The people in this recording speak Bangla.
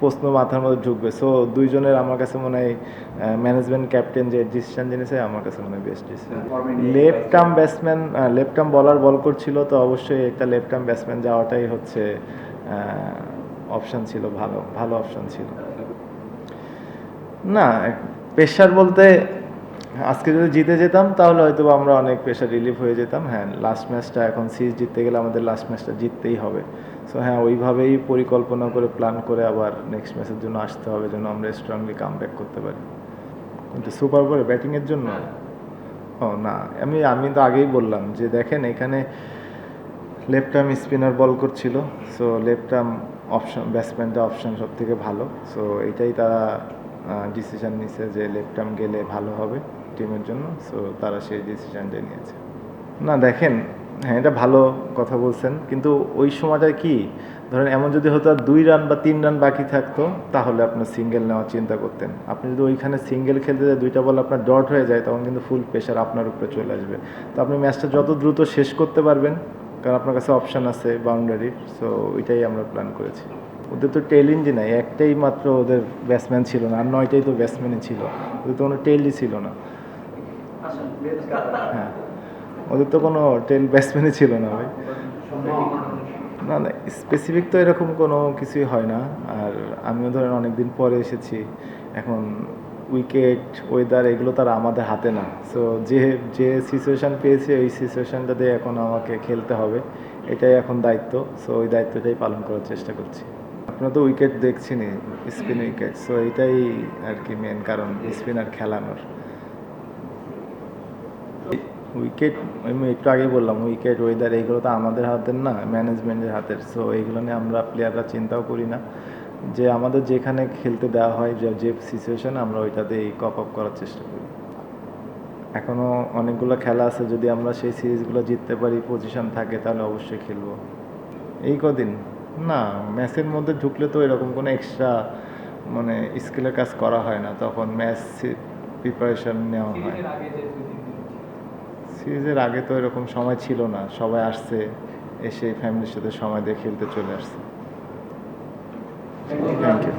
প্রশ্ন মাথার মধ্যে ঢুকবে। সো দুইজনের আমার কাছে মনে হয় ম্যানেজমেন্ট ক্যাপ্টেন যে ডিসিশন জেনেছে আমার কাছে মনে হয় best decision left arm batsman left arm bowler bowl করছিল তো অবশ্যই একটা লেফট আর্ম ব্যাটসম্যান যাওয়াটাই হচ্ছে অপশন ছিল ভালো ভালো অপশন ছিল। না পেশার বলতে আজকে যদি জিতে যেতাম, তাহলে হয়তো আমরা অনেক প্রেশার রিলিফ হয়ে যেতাম। হ্যাঁ লাস্ট ম্যাচটা এখন সিরিজ জিততে গেলে আমাদের লাস্ট ম্যাচটা জিততেই হবে। সো হ্যাঁ ওইভাবেই পরিকল্পনা করে প্ল্যান করে আবার নেক্সট ম্যাচের জন্য আসতে হবে যেন আমরা স্ট্রংলি কাম ব্যাক করতে পারি। কিন্তু সুপার ওভারে ব্যাটিংয়ের জন্য? ও, না। আমি আমি তো আগেই বললাম যে দেখেন, এখানে লেফট আর্ম স্পিনার বল করছিল। সো লেফট আর্ম অপশন ব্যাটসম্যানটা অপশন সব থেকে ভালো। সো এটাই তারা ডিসিশন নিছে যে লেফট আর্ম গেলে ভালো হবে। টিমের জন্য সো তারা সেই ডিসিশনটা নিয়েছে। না, দেখেন হ্যাঁ এটা ভালো কথা বলছেন, কিন্তু ওই সময়টা কি? ধরেন, এমন যদি হতো দুই রান বা তিন রান বাকি থাকতো, তাহলে আপনার সিঙ্গেল নেওয়ার চিন্তা করতেন। আপনি যদি ওইখানে সিঙ্গেল খেলতে যায়, দুইটা বল আপনার ডট হয়ে যায়, তখন কিন্তু ফুল প্রেশার আপনার উপরে চলে আসবে। তো আপনি ম্যাচটা যত দ্রুত শেষ করতে পারবেন, কারণ আপনার কাছে অপশান আছে বাউন্ডারি সো ওইটাই আমরা প্ল্যান করেছি। ওদের তো টেল ইঞ্জি নাই, একটাই মাত্র ওদের ব্যাটসম্যান ছিল না, আর নয়টাই তো ব্যাটসম্যানই ছিল। ওদের তো কোনো টেলই ছিল না। হ্যাঁ। ওদের তো কোনো টেল ব্যাটসম্যানই ছিল না ভাই। না না স্পেসিফিক তো এরকম কোনো কিছুই হয় না। আর আমিও ধরেন অনেক দিন পরে এসেছি। এখন উইকেট ওয়েদার এগুলো তার আমাদের হাতে না। সো যে যে সিচুয়েশান পেয়েছি ওই সিচুয়েশানটাতে এখন আমাকে খেলতে হবে। এটাই এখন দায়িত্ব। সো ওই দায়িত্বটাই পালন করার চেষ্টা করছি। আপনারা তো উইকেট দেখছেনই স্পিন উইকেট সো এটাই আর কি মেন কারণ স্পিনার খেলানোর। উইকেট আমি একটু আগে বললাম উইকেট ওয়েদার এইগুলো তো আমাদের হাতের না ম্যানেজমেন্টের হাতের। সো এইগুলো নিয়ে আমরা প্লেয়াররা চিন্তাও করি না। যে আমাদের যেখানে খেলতে দেওয়া হয়, যে সিচুয়েশন আমরা ওইটাতেই কপ আপ করার চেষ্টা করি। এখনও অনেকগুলো খেলা আছে, যদি আমরা সেই সিরিজগুলো জিততে পারি পজিশন থাকে, তাহলে অবশ্যই খেলব। এই কদিন? না ম্যাচের মধ্যে ঢুকলে তো এরকম কোনো এক্সট্রা মানে স্কিলের কাজ করা হয় না। তখন ম্যাচ প্রিপারেশন নেওয়া হয়। সিরিজের আগে তো এরকম সময় ছিল না। সবাই আসছে এসে ফ্যামিলির সাথে সময় দিয়ে খেলতে চলে আসছে। Thank you